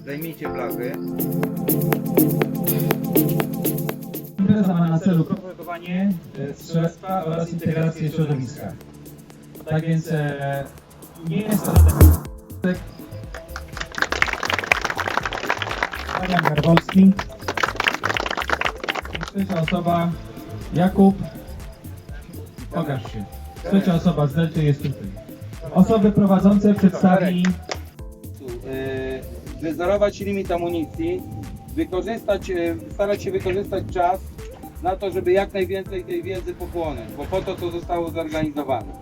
Zdejmijcie blachy. Impreza ma na celu propagowanie e, strzelectwa oraz integrację środowiska. Tak więc e, nie jest to tak. Marian Garwolski. Trzecia osoba Jakub. Pokaż się. Trzecia osoba z Delty jest tutaj. Osoby prowadzące przedstawi Yy, wyzerować limit amunicji, wykorzystać, yy, starać się wykorzystać czas na to, żeby jak najwięcej tej wiedzy pochłonąć, bo po to to zostało zorganizowane.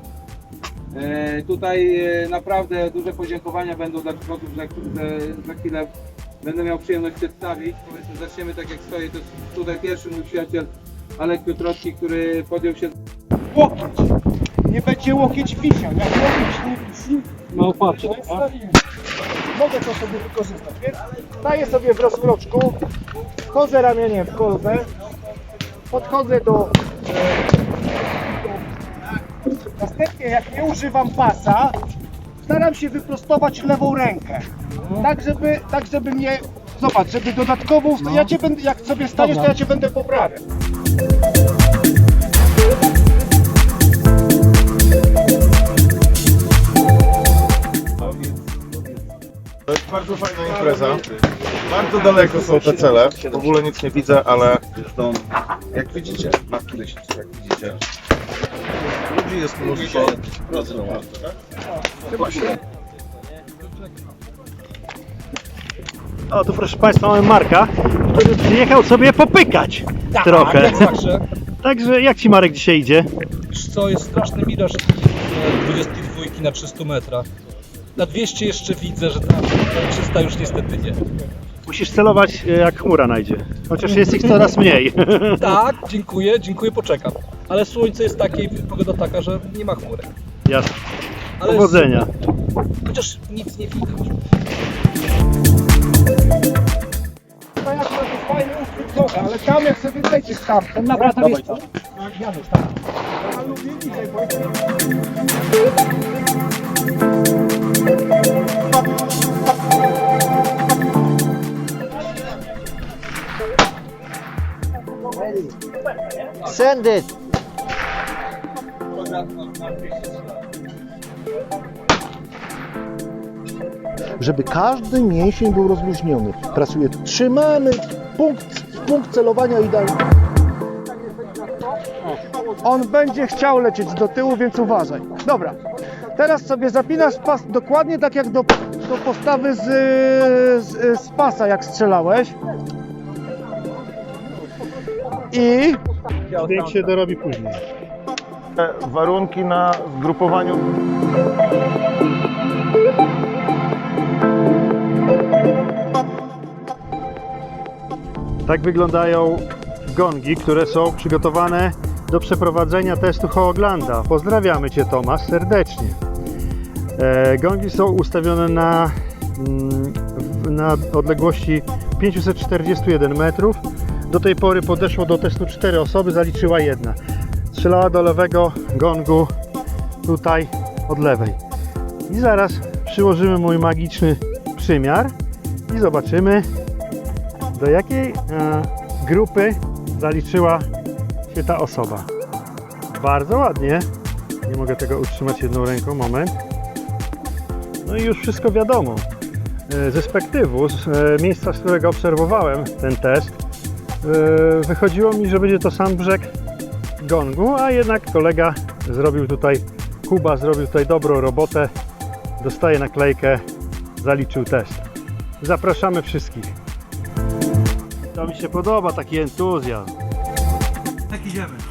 Yy, tutaj naprawdę duże podziękowania będą dla pilotów, za, za, za chwilę będę miał przyjemność przedstawić. Powiedzmy, zaczniemy tak jak stoję, to jest tutaj pierwszy mój przyjaciel Alek Piotrowski, który podjął się łokieć. Nie będzie łokieć wisiał. Jak łokieć nie wisi, No patrzę, to jest stabilne. Mogę to sobie wykorzystać, więc staję sobie w rozkroczku, wchodzę ramieniem w kolbę, podchodzę do... e, do- Następnie jak nie używam pasa, staram się wyprostować lewą rękę. Tak żeby, tak żeby mnie... Zobacz, żeby dodatkową... Ja cię będę, jak sobie staniesz, to ja cię będę poprawiał. To jest bardzo fajna impreza. Bardzo daleko są te cele. W ogóle nic nie widzę, ale jak widzicie, na któryś, jak widzicie, ludzi jest mnóstwo. Chyba się. O, tu proszę Państwa mamy Marka, który przyjechał sobie popykać trochę. jak zawsze. Także jak Ci Marek dzisiaj idzie? Wiesz co, jest straszny miraż e, 22 na 300 metrach. Na 200 jeszcze widzę, że tam 300 już niestety nie. Musisz celować e, jak chmura najdzie. Chociaż jest ich coraz mniej. Tak, dziękuję, dziękuję, poczekam. Ale słońce jest takie i pogoda taka, że nie ma chmurek. Jasne. Ale Powodzenia. Chociaż nic nie widać. To fajny noga, ale tam jak sobie wejdziesz tam, to naprawdę jest... Jak Janusz, tam. Ja lubię niżej, bo... Send it. żeby każdy mięsień był rozluźniony. Pracuje, trzymamy punkt, punkt celowania idealny. On będzie chciał lecieć do tyłu, więc uważaj. Dobra, teraz sobie zapinasz pas dokładnie tak jak do, do postawy z, z, z pasa, jak strzelałeś. I Zdjęcie się dorobi później. Warunki na zgrupowaniu Tak wyglądają gongi, które są przygotowane do przeprowadzenia testu Hoaglanda. Pozdrawiamy Cię Tomasz serdecznie. E, gongi są ustawione na, mm, na odległości 541 metrów. Do tej pory podeszło do testu 4 osoby, zaliczyła jedna. Strzelała do lewego gongu tutaj od lewej. I zaraz przyłożymy mój magiczny przymiar i zobaczymy do jakiej e, grupy zaliczyła się ta osoba. Bardzo ładnie. Nie mogę tego utrzymać jedną ręką, moment. No i już wszystko wiadomo. E, spektywu, z e, miejsca, z którego obserwowałem ten test, wychodziło mi, że będzie to sam brzeg gongu, a jednak kolega zrobił tutaj, Kuba zrobił tutaj dobrą robotę. Dostaje naklejkę, zaliczył test. Zapraszamy wszystkich. To mi się podoba, taki entuzjazm. Tak idziemy.